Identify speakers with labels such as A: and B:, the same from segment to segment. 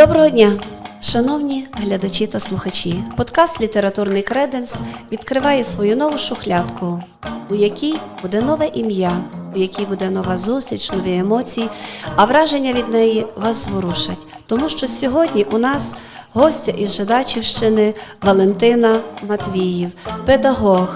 A: Доброго дня, шановні глядачі та слухачі. Подкаст Літературний креденс відкриває свою нову шухлядку, у якій буде нове ім'я, у якій буде нова зустріч, нові емоції, а враження від неї вас зворушать. Тому що сьогодні у нас гостя із Жидачівщини Валентина Матвіїв, педагог,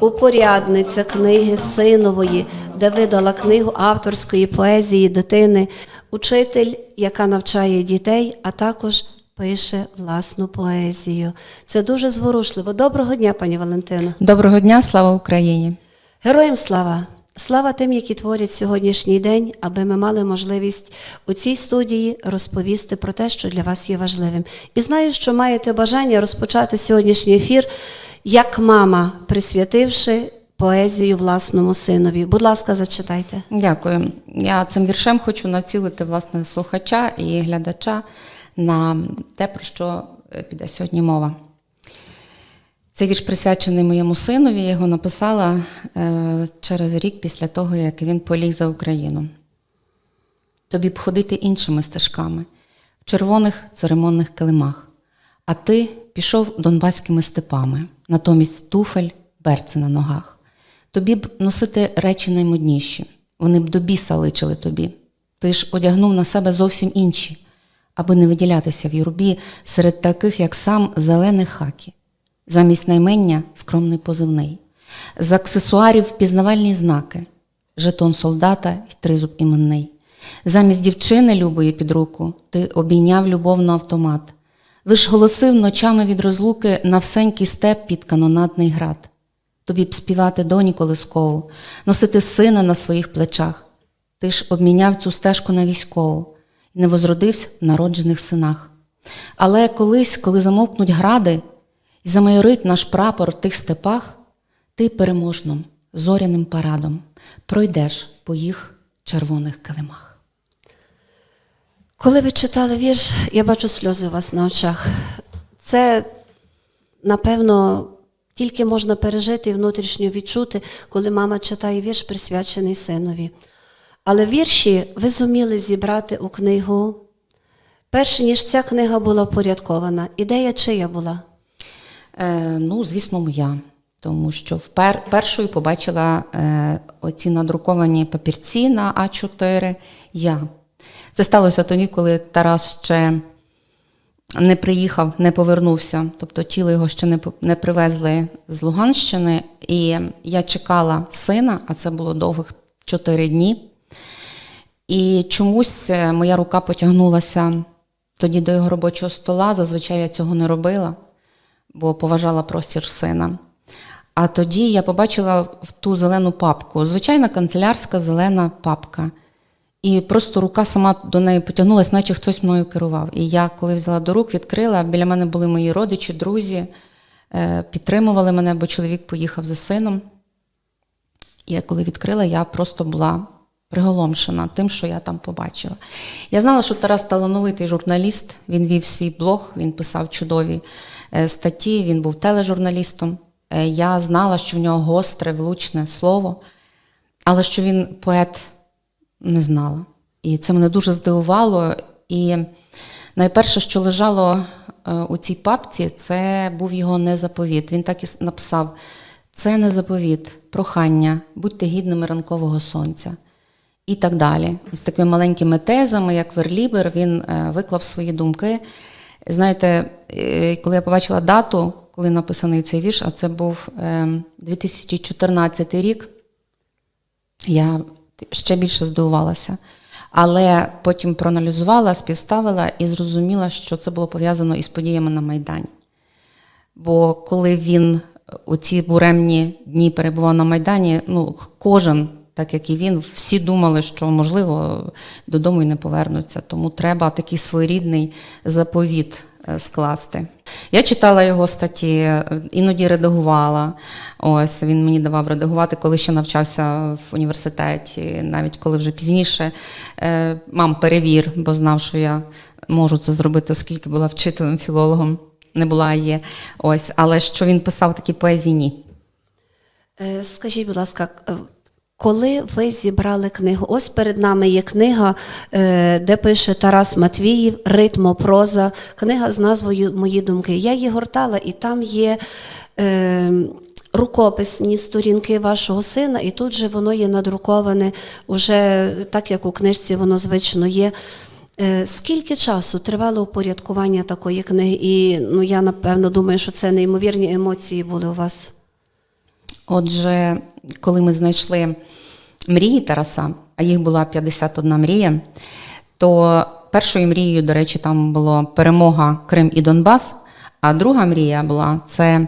A: упорядниця книги Синової, де видала книгу авторської поезії дитини, учитель, яка навчає дітей, а також пише власну поезію. Це дуже зворушливо. Доброго дня, пані Валентино.
B: Доброго дня, слава Україні!
A: Героям слава! Слава тим, які творять сьогоднішній день, аби ми мали можливість у цій студії розповісти про те, що для вас є важливим. І знаю, що маєте бажання розпочати сьогоднішній ефір як мама, присвятивши поезію власному синові. Будь ласка, зачитайте.
B: Дякую. Я цим віршем хочу націлити власне слухача і глядача на те, про що е, піде сьогодні мова. Цей вірш присвячений моєму синові. Я його написала е, через рік після того, як він поліг за Україну. Тобі б ходити іншими стежками, в червоних церемонних килимах, а ти пішов донбаськими степами, натомість туфель, берці на ногах. Тобі б носити речі наймодніші, вони б до біса личили тобі. Ти ж одягнув на себе зовсім інші, аби не виділятися в юрбі серед таких, як сам зелених хакі. Замість наймення скромний позивний, з аксесуарів впізнавальні знаки, жетон солдата й тризуб іменний. Замість дівчини любої під руку ти обійняв любовно автомат, лиш голосив ночами від розлуки на всенький степ під канонадний град. Тобі б співати доні колискову, носити сина на своїх плечах. Ти ж обміняв цю стежку на військову і не возродився в народжених синах. Але колись, коли замовкнуть гради і замайорить наш прапор в тих степах, ти переможним, зоряним парадом пройдеш по їх червоних килимах.
A: Коли ви читали вірш, я бачу сльози у вас на очах. Це, напевно, тільки можна пережити і внутрішньо відчути, коли мама читає вірш, присвячений синові. Але вірші ви зуміли зібрати у книгу. Перше, ніж ця книга була впорядкована, ідея чия була?
B: Е, ну, звісно, моя. Тому що впер, першою побачила е, оці надруковані папірці на А4 я. Це сталося тоді, коли Тарас ще не приїхав, не повернувся. Тобто тіло його ще не, не привезли з Луганщини. І я чекала сина, а це було довгих 4 дні. І чомусь е, моя рука потягнулася тоді до його робочого стола. Зазвичай я цього не робила, бо поважала простір сина. А тоді я побачила в ту зелену папку, звичайна канцелярська зелена папка. І просто рука сама до неї потягнулася, наче хтось мною керував. І я, коли взяла до рук, відкрила, біля мене були мої родичі, друзі, е, підтримували мене, бо чоловік поїхав за сином. І коли відкрила, я просто була приголомшена тим, що я там побачила. Я знала, що Тарас талановитий журналіст, він вів свій блог, він писав чудові е, статті, він був тележурналістом. Е, Я знала, що в нього гостре, влучне слово, але що він поет не знала. І це мене дуже здивувало. І найперше, що лежало е, у цій папці, це був його незаповіт. Він так і написав: це не заповіт, прохання, будьте гідними ранкового сонця. І так далі. Ось такими маленькими тезами, як Верлібер, він е, виклав свої думки. Знаєте, е, коли я побачила дату, коли написаний цей вірш, а це був е, 2014 рік, я ще більше здивувалася. Але потім проаналізувала, співставила і зрозуміла, що це було пов'язано із подіями на Майдані. Бо коли він у ці буремні дні перебував на Майдані, ну, кожен, так як і він, всі думали, що можливо додому і не повернуться. Тому треба такий своєрідний заповіт е, скласти. Я читала його статті, е, іноді редагувала. Ось він мені давав редагувати, коли ще навчався в університеті, навіть коли вже пізніше. Е, Мам, перевір, бо знав, що я можу це зробити, оскільки була вчителем, філологом. Не була, є. Ось, але що він писав такі поезії, ні.
A: Е, Скажіть, будь ласка, е, Коли ви зібрали книгу, ось перед нами є книга, е, де пише Тарас Матвіїв, ритмопроза, книга з назвою Мої думки. Я її гортала, і там є е, рукописні сторінки вашого сина, і тут же воно є надруковане, уже так як у книжці воно звично є. Е, Скільки часу тривало упорядкування такої книги? І ну, я напевно думаю, що це неймовірні емоції були у вас.
B: Отже, коли ми знайшли мрії Тараса, а їх була 51 мрія, то першою мрією, до речі, там було перемога Крим і Донбас. А друга мрія була це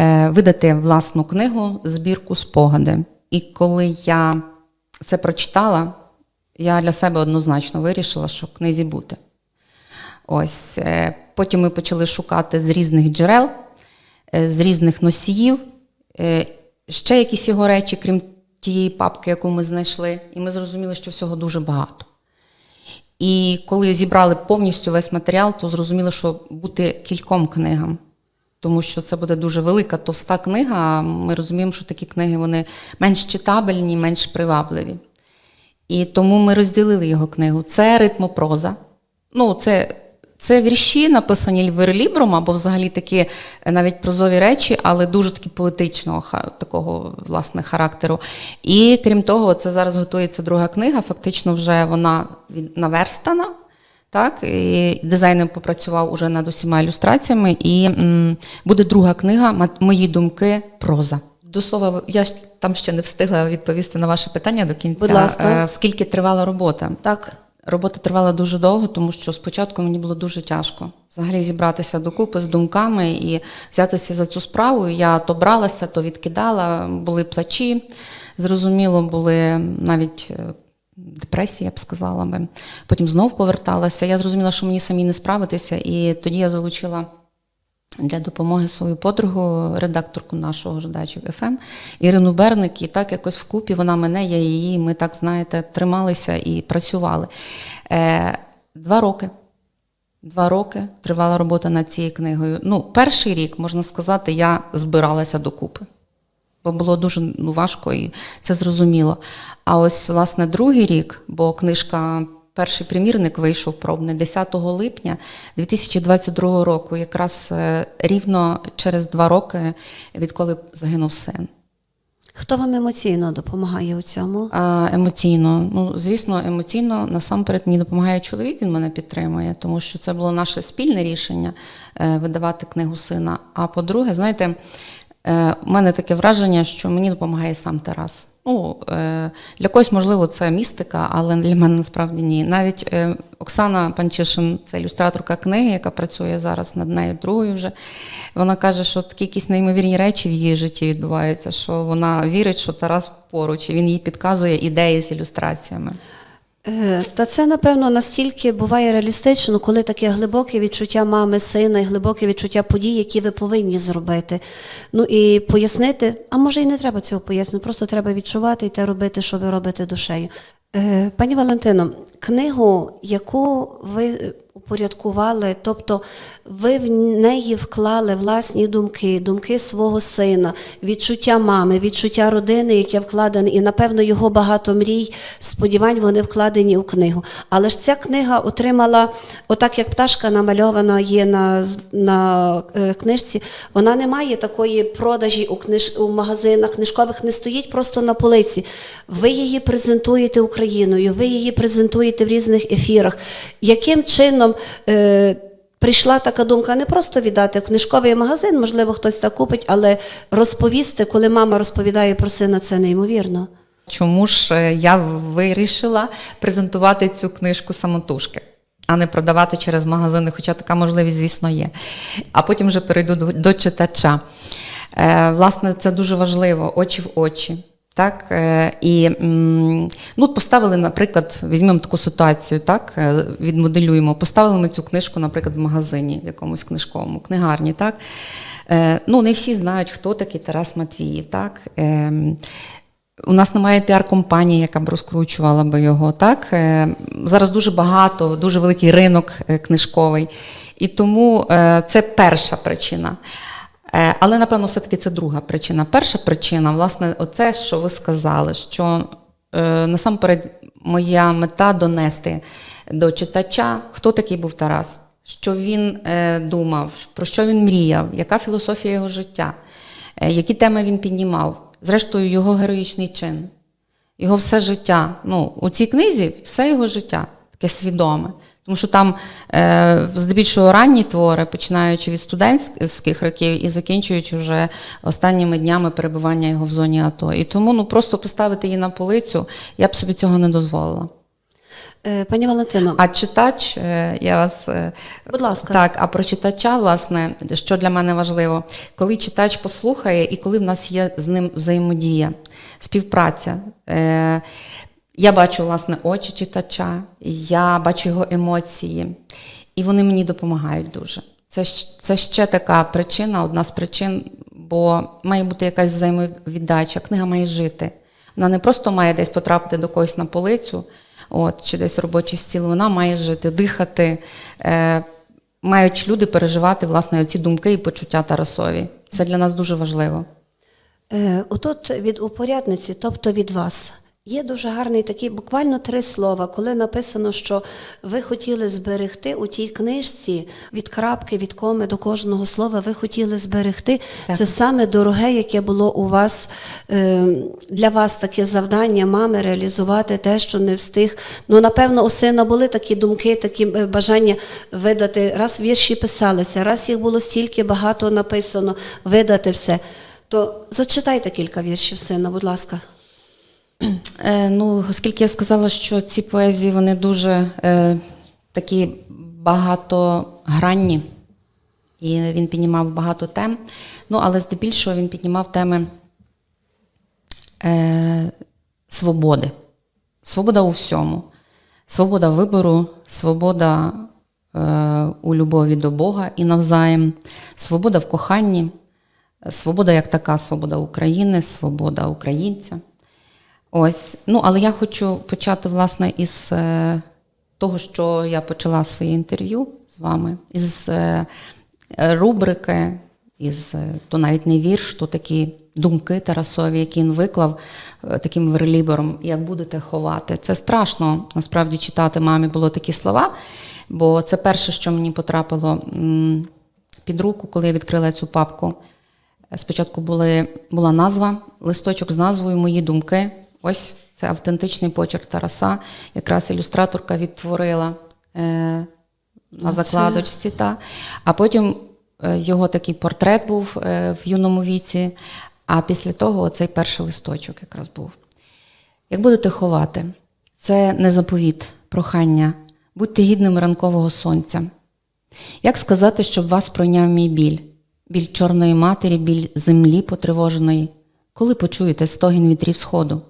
B: е, видати власну книгу, збірку спогади. І коли я це прочитала, я для себе однозначно вирішила, що в книзі бути. Ось е, потім ми почали шукати з різних джерел, е, з різних носіїв, ще якісь його речі, крім тієї папки, яку ми знайшли, і ми зрозуміли, що всього дуже багато. І коли зібрали повністю весь матеріал, то зрозуміло, що бути кільком книгам, тому що це буде дуже велика, товста книга. а Ми розуміємо, що такі книги вони менш читабельні, менш привабливі. І тому ми розділили його книгу. Це ритмопроза. Ну, це, це вірші, написані верлібром, або взагалі такі е, навіть прозові речі, але дуже такі поетичного такого власне характеру. І крім того, це зараз готується друга книга. Фактично, вже вона наверстана. Так, і дизайнер попрацював уже над усіма ілюстраціями, і м, буде друга книга «Ма- Мої думки проза. До слова, я ж там ще не встигла відповісти на ваше питання до кінця.
A: Будь ласка.
B: Е, Скільки тривала робота?
A: Так.
B: Робота тривала дуже довго, тому що спочатку мені було дуже тяжко взагалі зібратися докупи з думками і взятися за цю справу. Я то бралася, то відкидала, були плачі. Зрозуміло, були навіть е, депресії, я б сказала би. Потім знов поверталася. Я зрозуміла, що мені самі не справитися, і тоді я залучила. Для допомоги свою подругу, редакторку нашого ждачів ФМ Ірину Берник, і так якось вкупі вона мене, я її. Ми так знаєте, трималися і працювали. Е, два роки. Два роки тривала робота над цією книгою. Ну, перший рік, можна сказати, я збиралася докупи, бо було дуже ну, важко і це зрозуміло. А ось, власне, другий рік, бо книжка, перший примірник вийшов пробний 10 липня 2022 року, якраз е, рівно через два роки, відколи загинув син.
A: Хто вам емоційно допомагає у цьому?
B: А, емоційно. Ну, звісно, емоційно насамперед мені допомагає чоловік, він мене підтримує, тому що це було наше спільне рішення е, видавати книгу сина. А по-друге, знаєте, е, у мене таке враження, що мені допомагає сам Тарас. Ну, е, для когось, можливо, це містика, але для мене насправді ні. Навіть е, Оксана Панчишин, це ілюстраторка книги, яка працює зараз над нею другою вже. Вона каже, що такі якісь неймовірні речі в її житті відбуваються, що вона вірить, що Тарас поруч, і він їй підказує ідеї з ілюстраціями.
A: Е, Та це, напевно, настільки буває реалістично, коли таке глибоке відчуття мами, сина і глибоке відчуття подій, які ви повинні зробити. Ну і пояснити, а може і не треба цього пояснити, просто треба відчувати і те робити, що ви робите душею. Е, Пані Валентино, книгу, яку ви упорядкували, тобто ви в неї вклали власні думки, думки свого сина, відчуття мами, відчуття родини, яке вкладене, і напевно його багато мрій, сподівань вони вкладені у книгу. Але ж ця книга отримала, отак як пташка намальована є на, на е, книжці, вона не має такої продажі у, книж, у магазинах книжкових, не стоїть просто на полиці. Ви її презентуєте Україною, ви її презентуєте в різних ефірах. Яким чином е, прийшла така думка не просто віддати в книжковий магазин, можливо, хтось так купить, але розповісти, коли мама розповідає про сина, це неймовірно.
B: Чому ж е, я вирішила презентувати цю книжку самотужки, а не продавати через магазини, хоча така можливість, звісно, є. А потім вже перейду до, до читача. Е, власне, це дуже важливо, очі в очі. Так, е, і ну, поставили, наприклад, візьмемо таку ситуацію, так, е, відмоделюємо. Поставили ми цю книжку, наприклад, в магазині, в якомусь книжковому, книгарні. Так? Е, ну, не всі знають, хто такий Тарас Матвіїв. Так? У нас немає піар-компанії, яка б розкручувала би його. Так? Зараз дуже багато, дуже великий ринок книжковий. І тому це перша причина. Е, Але напевно, все-таки це друга причина. Перша причина, власне, оце, що ви сказали, що е, насамперед моя мета донести до читача, хто такий був Тарас, що він е, думав, про що він мріяв, яка філософія його життя, які теми він піднімав. Зрештою, його героїчний чин, його все життя. Ну, у цій книзі все його життя таке свідоме. Тому що там е, здебільшого ранні твори, починаючи від студентських років і закінчуючи вже останніми днями перебування його в зоні АТО. І тому ну, просто поставити її на полицю я б собі цього не дозволила.
A: Е, Пані Валентино,
B: А читач, е, я вас е,
A: будь ласка,
B: так, а про читача, власне, що для мене важливо, коли читач послухає і коли в нас є з ним взаємодія, співпраця. Я бачу, власне, очі читача, я бачу його емоції, і вони мені допомагають дуже. Це, це ще така причина, одна з причин, бо має бути якась взаємовіддача, книга має жити. Вона не просто має десь потрапити до когось на полицю, от, чи десь робочий стіл, вона має жити, дихати. Е, мають люди переживати власне оці думки і почуття Тарасові. Це для нас дуже важливо.
A: Е, Отут від упорядниці, тобто від вас, є дуже гарний такий, буквально три слова, коли написано, що ви хотіли зберегти у тій книжці від крапки, від коми до кожного слова, ви хотіли зберегти.
B: Так.
A: Це саме дороге, яке було у вас е, для вас таке завдання мами реалізувати те, що не встиг. Ну, напевно, у сина були такі думки, такі е, бажання видати. Раз вірші писалися, раз їх було стільки багато написано, видати все. То зачитайте кілька віршів сина, будь ласка.
B: Е, ну, оскільки я сказала, що ці поезії вони дуже е, такі багатогранні, і він піднімав багато тем. Ну, але здебільшого він піднімав теми е, свободи. Свобода у всьому. Свобода вибору, свобода е, у любові до Бога і навзаєм, свобода в коханні, свобода як така, свобода України, свобода українця. Ось. Ну, але я хочу почати, власне, із е, того, що я почала своє інтерв'ю з вами, із е, е, рубрики, із то навіть не вірш, то такі думки Тарасові, які він виклав таким верлібером, як будете ховати. Це страшно насправді читати мамі було такі слова, бо це перше, що мені потрапило під руку, коли я відкрила цю папку. Спочатку були, була назва, листочок з назвою Мої думки. Ось це автентичний почерк Тараса. Якраз ілюстраторка відтворила е, на закладочці. Та. А потім е, його такий портрет був е, в юному віці, а після того цей перший листочок якраз був. Як будете ховати? Це не заповіт, прохання. Будьте гідним ранкового сонця. Як сказати, щоб вас пройняв мій біль? Біль чорної матері, біль землі потривоженої, коли почуєте стогін вітрів сходу?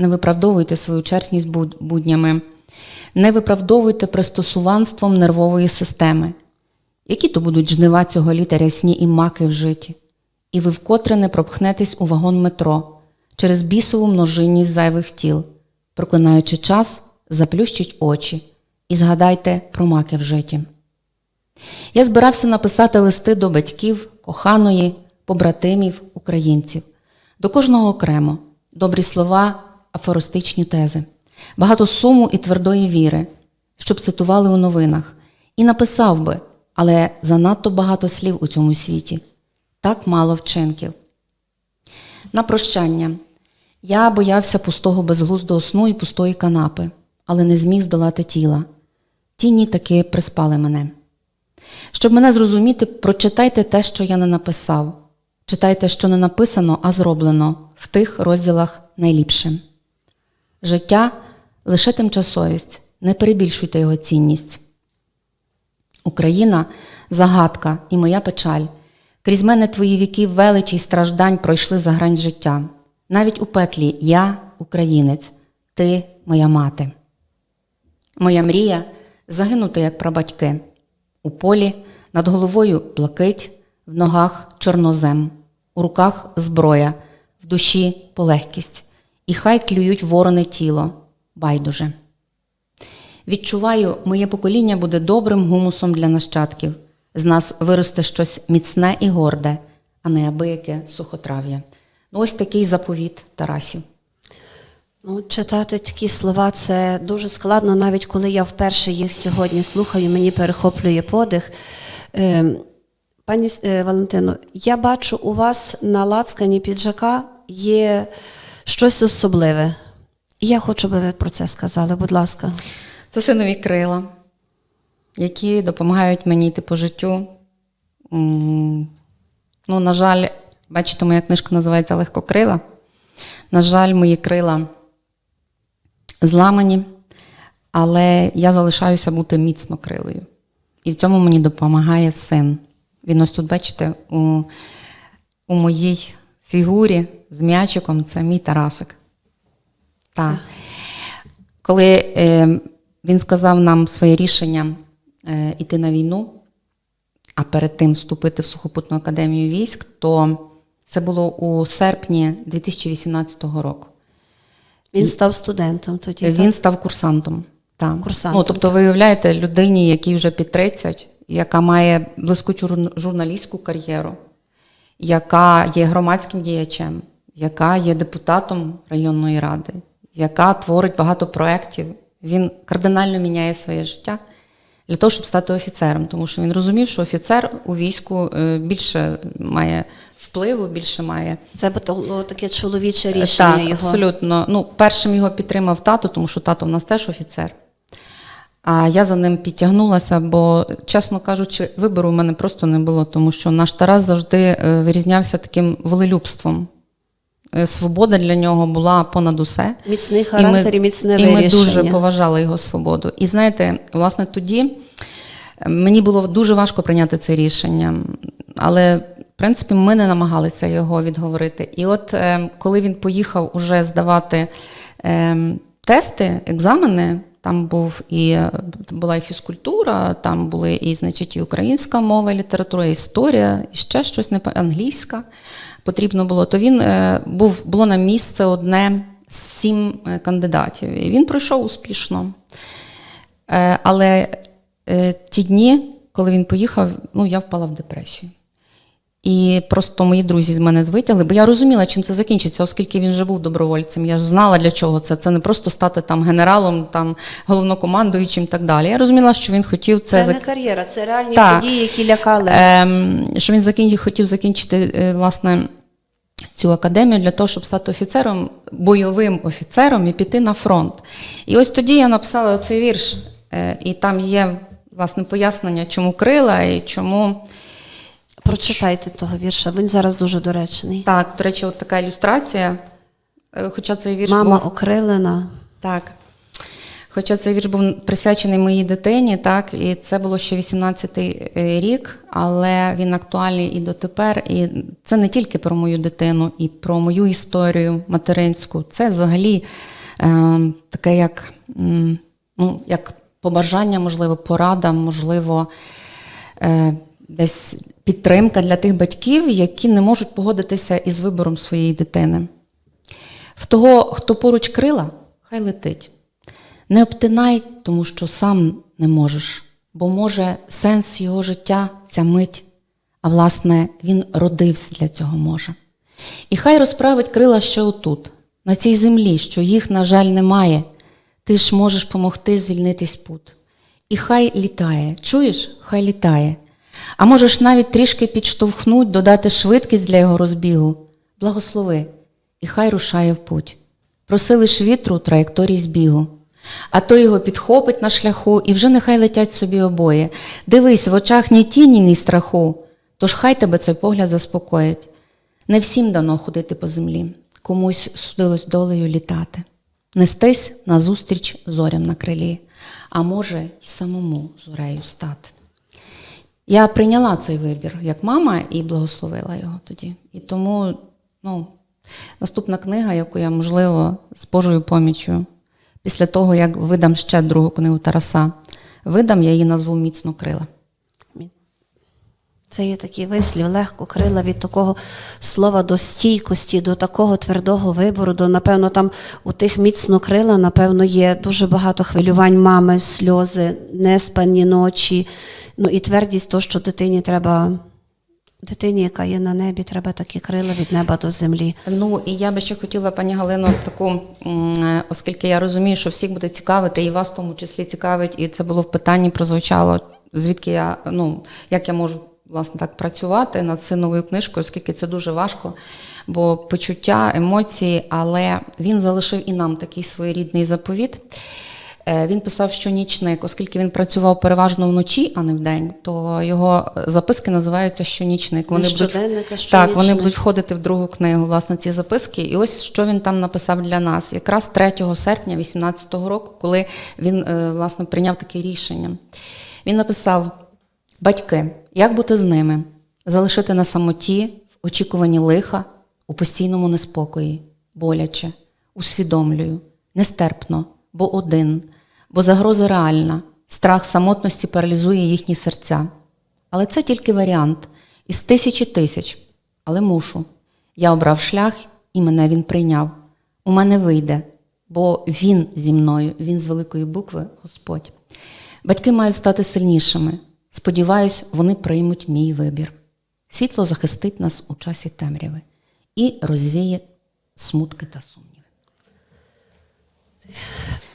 B: Не виправдовуйте свою черствність буд- буднями, не виправдовуйте пристосуванством нервової системи. Які то будуть жнива цього літа рясні і маки в житті? І ви вкотре не пропхнетесь у вагон метро через бісову множинність зайвих тіл, проклинаючи час, заплющіть очі і згадайте про маки в житті. Я збирався написати листи до батьків, коханої, побратимів, українців, до кожного окремо, добрі слова, афористичні тези, багато суму і твердої віри, щоб цитували у новинах, і написав би, але занадто багато слів у цьому світі, так мало вчинків. На прощання. Я боявся пустого безглуздого сну і пустої канапи, але не зміг здолати тіла. Тіні таки приспали мене. Щоб мене зрозуміти, прочитайте те, що я не написав. Читайте, що не написано, а зроблено в тих розділах найліпше. Життя лише тимчасовість, не перебільшуйте його цінність. Україна загадка і моя печаль. Крізь мене твої віки величі й страждань пройшли за грань життя. Навіть у пеклі я українець, ти моя мати. Моя мрія загинути як прабатьки. У полі над головою блакить, в ногах чорнозем, у руках зброя, в душі полегкість, і хай клюють ворони тіло, байдуже. Відчуваю, моє покоління буде добрим гумусом для нащадків. з нас виросте щось міцне і горде, а не абияке сухотрав'я. Ну, ось такий заповіт Тарасів.
A: Ну, читати такі слова це дуже складно, навіть коли я вперше їх сьогодні слухаю, мені перехоплює подих. Е, пані е, Валентино, я бачу, у вас на лацкані піджака є щось особливе. І я хочу, би ви про це сказали, будь ласка.
B: Це синові крила, які допомагають мені йти по життю. Ну, на жаль, бачите, моя книжка називається Легкокрила. На жаль, мої крила зламані, але я залишаюся бути міцно крилою. І в цьому мені допомагає син. Він ось тут, бачите, у, у моїй фігурі з м'ячиком це мій Тарасик. Так. Коли е, він сказав нам своє рішення е, іти на війну, а перед тим вступити в сухопутну академію військ, то це було у серпні 2018 року.
A: Він став студентом тоді. так?
B: Він став курсантом. Так.
A: Курсантом,
B: Ну, тобто, ви уявляєте, людині, якій вже під 30, яка має блискучу журналістську кар'єру, яка є громадським діячем, яка є депутатом районної ради, яка творить багато проєктів. Він кардинально міняє своє життя для того, щоб стати офіцером, тому що він розумів, що офіцер у війську е, більше має впливу, більше має
A: Це було таке чоловіче рішення
B: так,
A: його.
B: абсолютно. Ну, першим його підтримав тато, тому що тато в нас теж офіцер. А я за ним підтягнулася, бо, чесно кажучи, вибору в мене просто не було, тому що наш Тарас завжди е, вирізнявся таким волелюбством. Е, Свобода для нього була понад усе.
A: Міцний характер і, міцне
B: і ми дуже поважали його свободу. І знаєте, власне, тоді е, мені було дуже важко прийняти це рішення, але в принципі ми не намагалися його відговорити. І от коли він поїхав уже здавати е, тести, екзамени. Там був і е, була і фізкультура, там були і, значить, і українська мова, і література, і історія, і ще щось не англійська потрібно було. То він е, був було на місце одне з сім е, кандидатів. І він пройшов успішно. Але ті дні, коли він поїхав, ну я впала в депресію. І просто мої друзі з мене звитягли, бо я розуміла, чим це закінчиться, оскільки він вже був добровольцем. Я ж знала, для чого це. Це не просто стати там генералом, там головнокомандуючим і так далі. Я розуміла, що він хотів це,
A: Це
B: зак-
A: не кар'єра, це реальні
B: Так.
A: події, які лякали.
B: Ем, що він закін... хотів закінчити е, власне цю академію для того, щоб стати офіцером, бойовим офіцером і піти на фронт. І ось тоді я написала цей вірш, е, і там є власне пояснення, чому крила і чому.
A: Прочитайте того вірша, він зараз дуже доречний.
B: Так, до речі, от така ілюстрація. Е, Хоча цей вірш
A: Мама
B: був
A: окрилена.
B: Так. Хоча цей вірш був присвячений моїй дитині, так, і це було ще 18-й е, рік, але він актуальний і дотепер. І це не тільки про мою дитину, і про мою історію материнську. Це взагалі е, таке як, ну, як побажання, можливо, порада, можливо, е, десь підтримка для тих батьків, які не можуть погодитися із вибором своєї дитини. В того, хто поруч крила, хай летить. Не обтинай, тому що сам не можеш, бо може сенс його життя ця мить, а власне, він родився для цього може. І хай розправить крила ще отут, на цій землі, що їх, на жаль, немає. Ти ж можеш помогти звільнитись пут. І хай літає, чуєш, хай літає. А можеш навіть трішки підштовхнуть, додати швидкість для його розбігу. Благослови, і хай рушає в путь. Проси лиш вітру траєкторій збігу. А то його підхопить на шляху, і вже нехай летять собі обоє. Дивись, в очах ні тіні, ні страху. Тож хай тебе цей погляд заспокоїть. Не всім дано ходити по землі, комусь судилось долею літати, нестись назустріч зорям на крилі, а може, й самому зорею стати. Я прийняла цей вибір як мама і благословила його тоді. І тому ну, наступна книга, яку я, можливо, з Божою поміччю, після того, як видам ще другу книгу Тараса, видам, я її назву Міцно крила.
A: Це є такий вислів, легко крила від такого слова до стійкості, до такого твердого вибору. До, напевно, там у тих міцно крила, напевно, є дуже багато хвилювань мами, сльози, неспані ночі, Ну і твердість, то, що дитині треба, дитині, яка є на небі, треба такі крила від неба до землі.
B: Ну і я би ще хотіла, пані Галино, таку, е, оскільки я розумію, що всіх буде цікавити, і вас в тому числі цікавить, і це було в питанні, прозвучало, звідки я, ну, як я можу власне так працювати над синовою книжкою, оскільки це дуже важко, бо почуття, емоції, але він залишив і нам такий своєрідний заповіт. Е, Він писав щонічник, оскільки він працював переважно вночі, а не вдень, то його записки називаються щонічник.
A: Не
B: будуть- так, вони будуть входити в другу книгу, власне, ці записки. І ось що він там написав для нас. Якраз 3 серпня 18-го року, коли він е, власне прийняв таке рішення. Він написав: Батьки, як бути з ними? Залишити на самоті, в очікуванні лиха, у постійному неспокої, боляче, усвідомлюю, нестерпно, бо один, бо загроза реальна, страх самотності паралізує їхні серця. Але це тільки варіант із тисячі тисяч. Але мушу. Я обрав шлях, і мене він прийняв. У мене вийде, бо він зі мною, він з великої букви Господь. Батьки мають стати сильнішими. Сподіваюсь, вони приймуть мій вибір. Світло захистить нас у часі темряви і розвіє смутки та сумніви.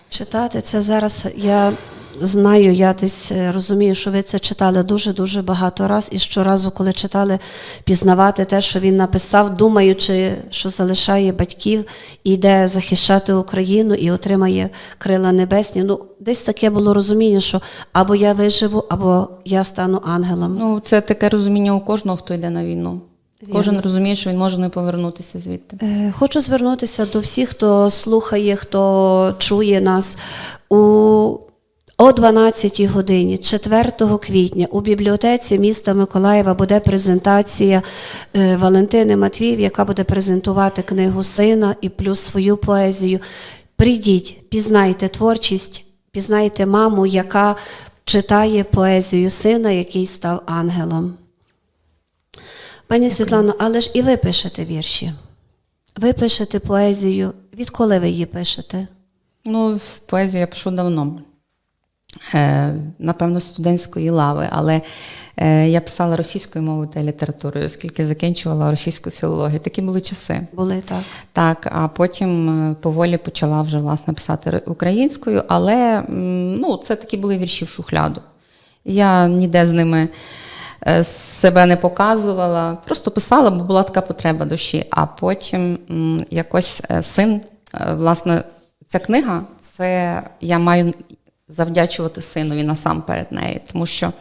A: Читати це зараз я знаю, я десь е, розумію, що ви це читали дуже-дуже багато раз, і щоразу, коли читали, пізнавати те, що він написав, думаючи, що залишає батьків і йде захищати Україну і отримає крила небесні. Ну, десь таке було розуміння, що або я виживу, або я стану ангелом.
B: Ну, це таке розуміння у кожного, хто йде на війну. Кожен розуміє, що він може не повернутися звідти.
A: Е, Хочу звернутися до всіх, хто слухає, хто чує нас. У о 12 годині, 4 квітня, у бібліотеці міста Миколаєва буде презентація е, Валентини Матвіїв, яка буде презентувати книгу сина і плюс свою поезію. Прийдіть, пізнайте творчість, пізнайте маму, яка читає поезію сина, який став ангелом. Пані Світлано, але ж і ви пишете вірші. Ви пишете поезію. Відколи ви її пишете?
B: Ну, поезію я пишу давно. Е, напевно, студентської лави, але е, я писала російською мовою та літературою, оскільки закінчувала російську філологію. Такі були часи.
A: Були так.
B: Так, а потім е, поволі почала вже власне писати українською, але ну, це такі були вірші в шухляду. Я ніде з ними себе не показувала, просто писала, бо була така потреба душі. А потім якось син, власне, ця книга, це я маю завдячувати синові насамперед нею, тому що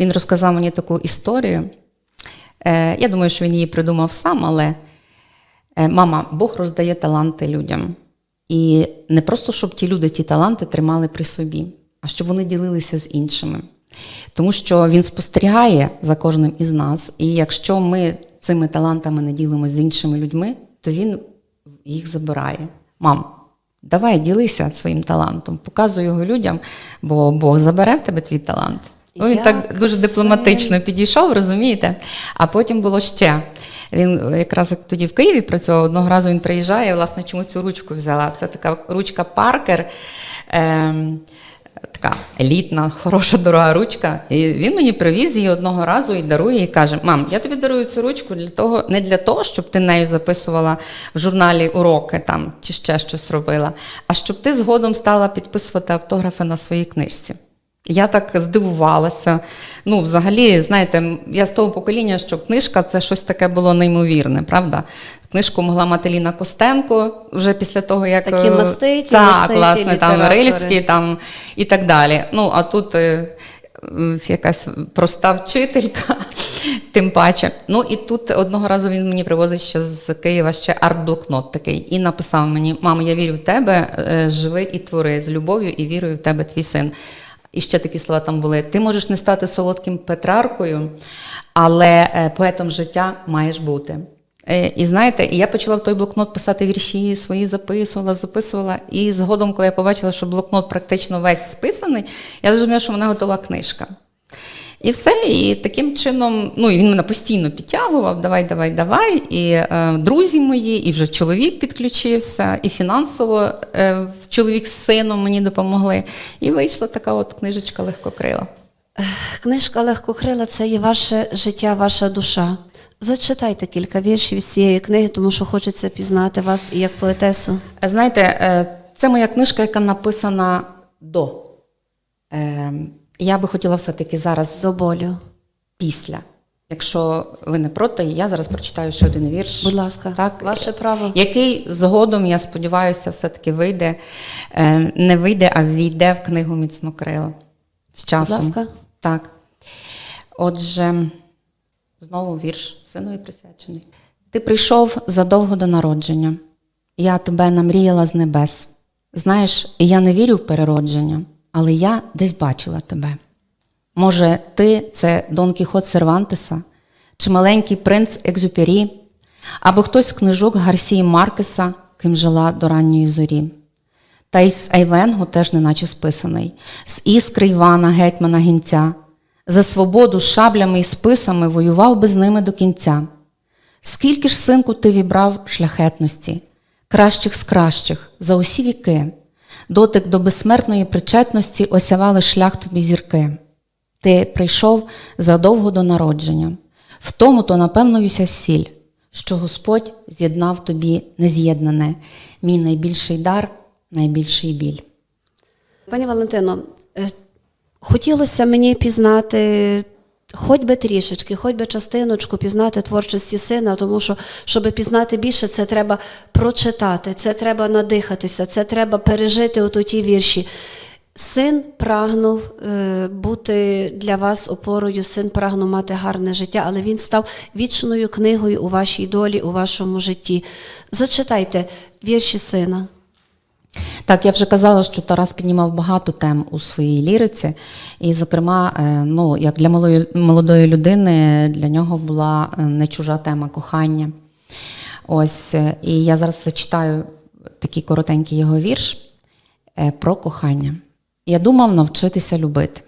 B: він розказав мені таку історію. Е, Я думаю, що він її придумав сам, але Е, Мама, Бог роздає таланти людям. І не просто, щоб ті люди ті таланти тримали при собі, а щоб вони ділилися з іншими. Тому що він спостерігає за кожним із нас, і якщо ми цими талантами не ділимося з іншими людьми, то він їх забирає. Мам, давай ділися своїм талантом, показуй його людям, бо Бог забере в тебе твій талант. Ну, він так дуже
A: це?
B: дипломатично підійшов, розумієте? А потім було ще. Він якраз тоді в Києві працював, одного разу він приїжджає, власне, чому цю ручку взяла? Це така ручка Паркер. Ем, Така елітна, хороша, дорога ручка. І він мені привіз її одного разу і дарує, і каже: Мам, я тобі дарую цю ручку для того, не для того, щоб ти нею записувала в журналі уроки там чи ще щось робила, а щоб ти згодом стала підписувати автографи на своїй книжці. Я так здивувалася. Ну, взагалі, знаєте, я з того покоління, що книжка це щось таке було неймовірне, правда? Книжку могла мати Ліна Костенко вже після того, як
A: Такі
B: е,
A: маститі,
B: так,
A: маститі
B: власне, там. Рильський там і так далі. Ну, а тут е, якась проста вчителька, тим паче. Ну і тут одного разу він мені привозить ще з Києва ще арт-блокнот такий і написав мені: Мамо, я вірю в тебе, е, живи і твори з любов'ю і вірою в тебе твій син. І ще такі слова там були: ти можеш не стати солодким Петраркою, але е, поетом життя маєш бути. Е, І знаєте, я почала в той блокнот писати вірші свої, записувала, записувала. І згодом, коли я побачила, що блокнот практично весь списаний, я зрозуміла, що в мене готова книжка. І все, і таким чином, ну і він мене постійно підтягував, давай, давай, давай. І е, друзі мої, і вже чоловік підключився, і фінансово е, чоловік з сином мені допомогли. І вийшла така от книжечка легкокрила.
A: Книжка Легкокрила це є ваше життя, ваша душа. Зачитайте кілька віршів з цієї книги, тому що хочеться пізнати вас і як поетесу.
B: Е, Знаєте, е, це моя книжка, яка написана до. Я би хотіла все-таки зараз
A: До болю.
B: після. Якщо ви не проти, я зараз прочитаю ще один вірш.
A: Будь ласка,
B: Так,
A: ваше право.
B: Який згодом, я сподіваюся, все-таки вийде, е, не вийде, а війде в книгу міцнокрила. З часом.
A: ласка.
B: Так. Отже, знову вірш синові присвячений. Ти прийшов задовго до народження. Я тебе намріяла з небес. Знаєш, я не вірю в переродження, але я десь бачила тебе. Може, ти це Дон Кіхот Сервантеса, чи маленький принц Екзюпері, або хтось з книжок Гарсії Маркеса, ким жила до ранньої зорі. Та й з Айвенго теж неначе списаний, з іскри Івана, гетьмана гінця. За свободу з шаблями і списами воював би з ними до кінця. Скільки ж, синку, ти вібрав шляхетності, кращих з кращих, за усі віки, дотик до безсмертної причетності осявали шлях тобі зірки. Ти прийшов задовго до народження, в тому то, напевно, юся сіль, що Господь з'єднав тобі нез'єднане, мій найбільший дар, найбільший біль.
A: Пані Валентино, е, хотілося мені пізнати хоч би трішечки, хоч би частиночку пізнати творчості сина, тому що, щоб пізнати більше, це треба прочитати, це треба надихатися, це треба пережити от ті вірші. Син прагнув е, бути для вас опорою, син прагнув мати гарне життя, але він став вічною книгою у вашій долі, у вашому житті. Зачитайте вірші сина.
B: Так, я вже казала, що Тарас піднімав багато тем у своїй ліриці, і, зокрема, е, ну, як для малої, молодої людини, для нього була е, не чужа тема кохання. Ось, е, і я зараз зачитаю такий коротенький його вірш про кохання. Я думав навчитися любити,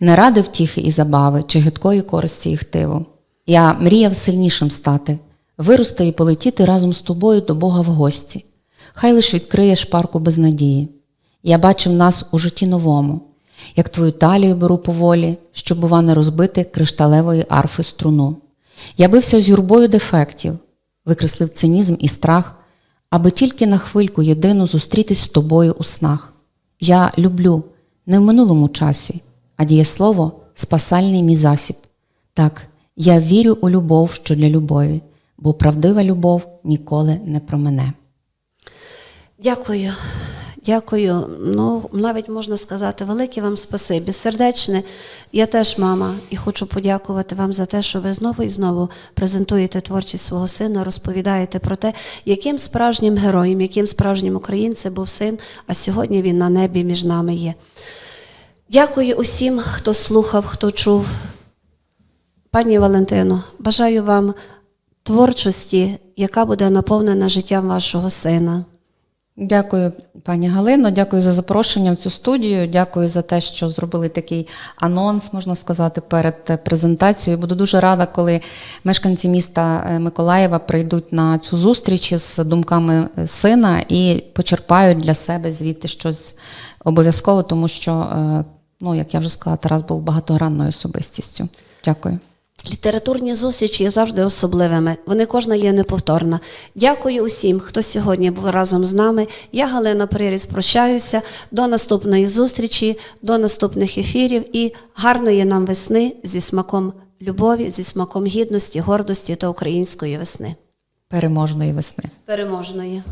B: не ради втіхи і забави, чи гидкої користі і хтиву. Я мріяв сильнішим стати, вирости і полетіти разом з тобою до Бога в гості. Хай лиш відкриє шпарку без надії. Я бачив нас у житті новому, як твою талію беру поволі, щоб, бува, не розбити кришталевої арфи струну. Я бився з юрбою дефектів, викреслив цинізм і страх, аби тільки на хвильку єдину зустрітись з тобою у снах. Я люблю не в минулому часі, а дієслово спасальний мій засіб. Так, я вірю у любов, що для любові, бо правдива любов ніколи не промене.
A: Дякую. Дякую. Ну, навіть можна сказати, велике вам спасибі. Сердечне. Я теж мама, і хочу подякувати вам за те, що ви знову і знову презентуєте творчість свого сина, розповідаєте про те, яким справжнім героєм, яким справжнім українцем був син, а сьогодні він на небі між нами є. Дякую усім, хто слухав, хто чув. Пані Валентино, бажаю вам творчості, яка буде наповнена життям вашого сина.
B: Дякую, пані Галино. Дякую за запрошення в цю студію. Дякую за те, що зробили такий анонс, можна сказати, перед презентацією. Буду дуже рада, коли мешканці міста е, Миколаєва прийдуть на цю зустріч з думками сина і почерпають для себе звідти щось обов'язково, тому що, е, ну як я вже сказала, Тарас був багатогранною особистістю. Дякую.
A: Літературні зустрічі є завжди особливими. Вони кожна є неповторна. Дякую усім, хто сьогодні був разом з нами. Я Галина Приріс, прощаюся. До наступної зустрічі, до наступних ефірів і гарної нам весни зі смаком любові, зі смаком гідності, гордості та української весни.
B: Переможної весни.
A: Переможної.